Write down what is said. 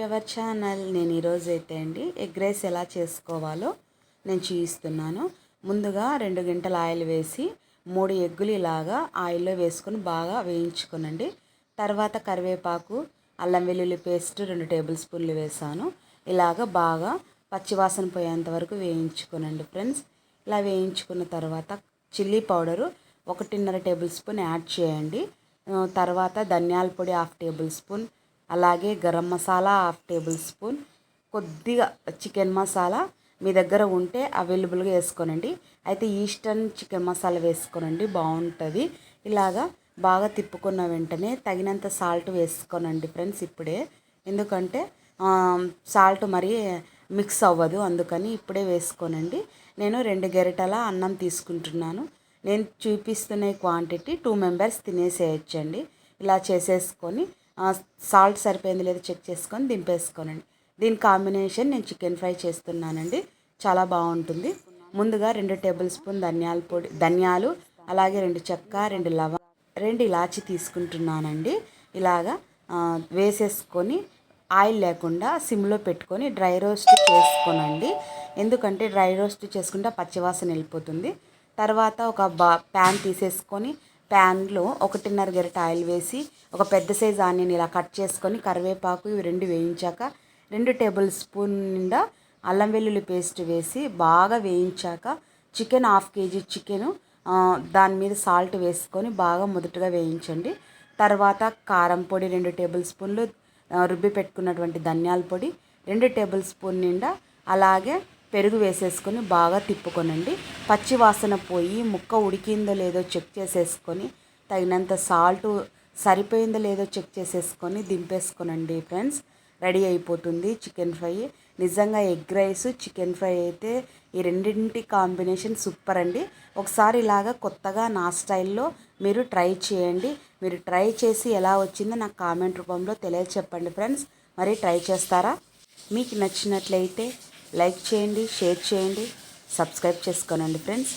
To our channel నేను ఈరోజు అయితే అండి ఎగ్ రైస్ ఎలా చేసుకోవాలో నేను చూపిస్తున్నాను. ముందుగా రెండు గంటల ఆయిల్ వేసి మూడు ఎగ్గులు ఇలాగా ఆయిల్లో వేసుకొని బాగా వేయించుకునండి. తర్వాత కరివేపాకు అల్లం వెల్లుల్లి పేస్ట్ రెండు టేబుల్ స్పూన్లు వేసాను. ఇలాగ బాగా పచ్చివాసన పోయేంత వరకు వేయించుకునండి ఫ్రెండ్స్. ఇలా వేయించుకున్న తర్వాత చిల్లీ పౌడరు ఒకటిన్నర టేబుల్ స్పూన్ యాడ్ చేయండి. తర్వాత ధనియాల పొడి హాఫ్ టేబుల్ స్పూన్ అలాగే garam masala half tablespoon. కొద్దిగా చికెన్ మసాలా మీ దగ్గర ఉంటే అవైలబుల్గా వేసుకోనండి. అయితే ఈస్టర్న్ చికెన్ మసాలా వేసుకోనండి బాగుంటుంది. ఇలాగా బాగా తిప్పుకున్న వెంటనే తగినంత సాల్ట్ వేసుకోనండి ఫ్రెండ్స్ ఇప్పుడే. ఎందుకంటే సాల్ట్ మరి మిక్స్ అవ్వదు అందుకని ఇప్పుడే వేసుకోనండి. నేను రెండు గెరిటల అన్నం తీసుకుంటున్నాను. నేను చూపిస్తున్న క్వాంటిటీ టూ మెంబర్స్ తినేసేయచ్చండి. ఇలా చేసేసుకొని సాల్ట్ సరిపోయింది లేదో చెక్ చేసుకొని దింపేసుకోనండి. దీని కాంబినేషన్ నేను చికెన్ ఫ్రై చేస్తున్నానండి. చాలా బాగుంటుంది. ముందుగా రెండు టేబుల్ స్పూన్ ధనియాల పొడి ధనియాలు అలాగే రెండు చెక్క రెండు లవ రెండు ఇలాచి తీసుకుంటున్నానండి. ఇలాగా వేసేసుకొని ఆయిల్ లేకుండా సిమ్లో పెట్టుకొని డ్రై రోస్ట్ చేసుకోనండి. ఎందుకంటే డ్రై రోస్ట్ చేసుకుంటే పచ్చివాసన వెళ్ళిపోతుంది. తర్వాత ఒక బా ప్యాన్ తీసేసుకొని ప్యాన్లో ఒకటిన్నర గరిట ఆయిల్ వేసి ఒక పెద్ద సైజ్ ఆనియన్ ఇలా కట్ చేసుకొని కరివేపాకు ఇవి రెండు వేయించాక రెండు టేబుల్ స్పూన్ నిండా అల్లం వెల్లుల్లి పేస్ట్ వేసి బాగా వేయించాక చికెన్ హాఫ్ కేజీ చికెను దాని మీద సాల్ట్ వేసుకొని బాగా మొదటగా వేయించండి. తర్వాత కారం పొడి రెండు టేబుల్ స్పూన్లు రుబ్బి పెట్టుకున్నటువంటి ధనియాల పొడి రెండు టేబుల్ స్పూన్ నిండా అలాగే పెరుగు వేసేసుకొని బాగా తిప్పుకొనండి. పచ్చి వాసన పోయి ముక్క ఉడికిందో లేదో చెక్ చేసేసుకొని తగినంత సాల్ట్ సరిపోయిందో లేదో చెక్ చేసేసుకొని దింపేసుకోనండి ఫ్రెండ్స్. రెడీ అయిపోతుంది చికెన్ ఫ్రై. నిజంగా ఎగ్ రైస్ చికెన్ ఫ్రై అయితే ఈ రెండింటి కాంబినేషన్ సూపర్ అండి. ఒకసారి ఇలాగా కొత్తగా నా స్టైల్లో మీరు ట్రై చేయండి. మీరు ట్రై చేసి ఎలా వచ్చిందో నాకు కామెంట్ రూపంలో తెలియచెప్పండి ఫ్రెండ్స్. మరి ట్రై చేస్తారా? మీకు నచ్చినట్లయితే లైక్ చేయండి షేర్ చేయండి సబ్స్క్రైబ్ చేసుకోనండి ఫ్రెండ్స్.